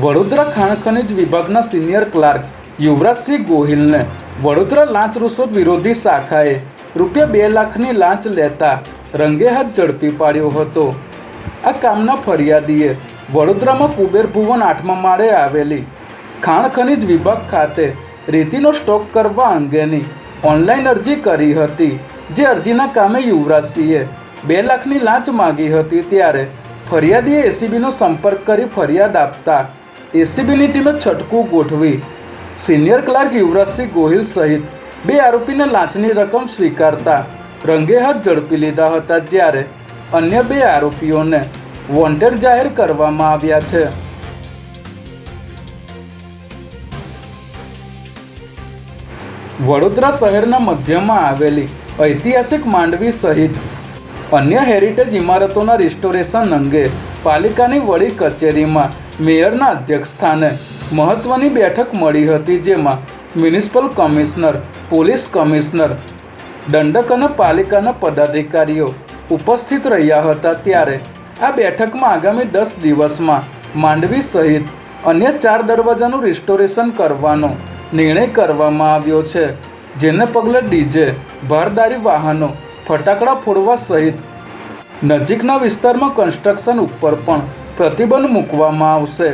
વડોદરા ખાણ ખનિજ વિભાગના સિનિયર ક્લાર્ક યુવરાજસિંહ ગોહિલને વડોદરા લાંચ રૂશ્વત વિરોધી શાખાએ રૂપિયા બે લાખની લાંચ લેતા રંગે હાથ ઝડપી પાડ્યો હતો. આ કામના ફરિયાદીએ વડોદરામાં કુબેર ભુવન આઠમા માળે આવેલી ખાણ ખનિજ વિભાગ ખાતે રેતીનો સ્ટોક કરવા અંગેની ઓનલાઈન અરજી કરી હતી, જે અરજીના કામે યુવરાજસિંહે બે લાખની લાંચ માગી હતી ત્યારે ફરિયાદીએ એસીબીનો સંપર્ક કરી ફરિયાદ આપતા એસીબીની ટીમે છટકું ગોઠવી. સિનિયર ક્લાર્ક યુવરાજસિંહ ગોહિલ સહિત બે આરોપીને લાંચની રકમ સ્વીકારતા રંગે હાથ ઝડપી લીધા હતા જ્યારે અન્ય બે આરોપીઓને વોન્ટેડ જાહેર કરવામાં આવ્યા છે. વડોદરા શહેરના મધ્યમાં આવેલી ઐતિહાસિક માંડવી સહિત અન્ય હેરિટેજ ઇમારતોના રિસ્ટોરેશન અંગે પાલિકાની વડી કચેરીમાં મેયરના અધ્યક્ષસ્થાને મહત્વની બેઠક મળી હતી જેમાં મ્યુનિસિપલ કમિશનર, પોલીસ કમિશનર, દંડક અને પાલિકાના પદાધિકારીઓ ઉપસ્થિત રહ્યા હતા. ત્યારે આ બેઠકમાં આગામી દસ દિવસમાં માંડવી સહિત અન્ય ચાર દરવાજાનું રિસ્ટોરેશન કરવાનો નિર્ણય કરવામાં આવ્યો છે, જેને પગલે ડીજે, ભારદારી વાહનો, ફટાકડા ફોડવા સહિત નજીકના વિસ્તારમાં કન્સ્ટ્રક્શન ઉપર પણ પ્રતિબંધ મૂકવામાં આવશે.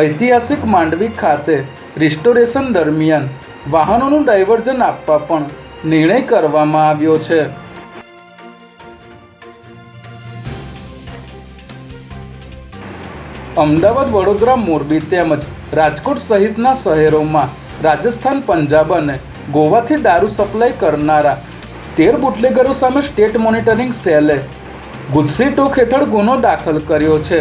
ઐતિહાસિક માંડવી ખાતે રિસ્ટોરેશન દરમિયાન વાહનોનું ડાયવર્ઝન આપવા પણ નિર્ણય કરવામાં આવ્યો છે. અમદાવાદ, વડોદરા, મોરબી તેમજ રાજકોટ સહિતના શહેરોમાં રાજસ્થાન, પંજાબ અને ગોવાથી દારૂ સપ્લાય કરનારા તેર બુટલેગરો સામે સ્ટેટ મોનિટરિંગ સેલે ગુજસી ટોક હેઠળ ગુનો દાખલ કર્યો છે,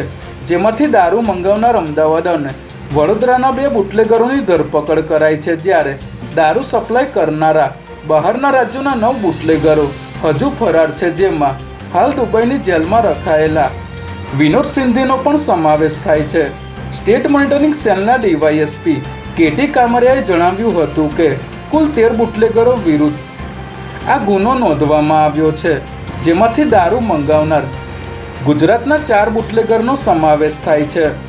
જેમાંથી દારૂ મંગાવનાર અમદાવાદ અને વડોદરાના બે બુટલેગરોની ધરપકડ કરાઈ છે જ્યારે દારૂ સપ્લાય કરનારા બહારના રાજ્યોના નવ બુટલેગરો હજુ ફરાર છે, જેમાં હાલ દુબઈની જેલમાં રખાયેલા વિનોદ સિંધીનો પણ સમાવેશ થાય છે. સ્ટેટ મોનિટરિંગ સેલના ડીવાયએસપી કેટી કામરિયાએ જણાવ્યું હતું કે કુલ તેર બુટલેગરો વિરુદ્ધ આ ગુનો નોંધવામાં આવ્યો છે. જેમાંથી દારૂ મંગાવનાર. ગુજરાતના ચાર બુટલેગરનો સમાવેશ થાય છે.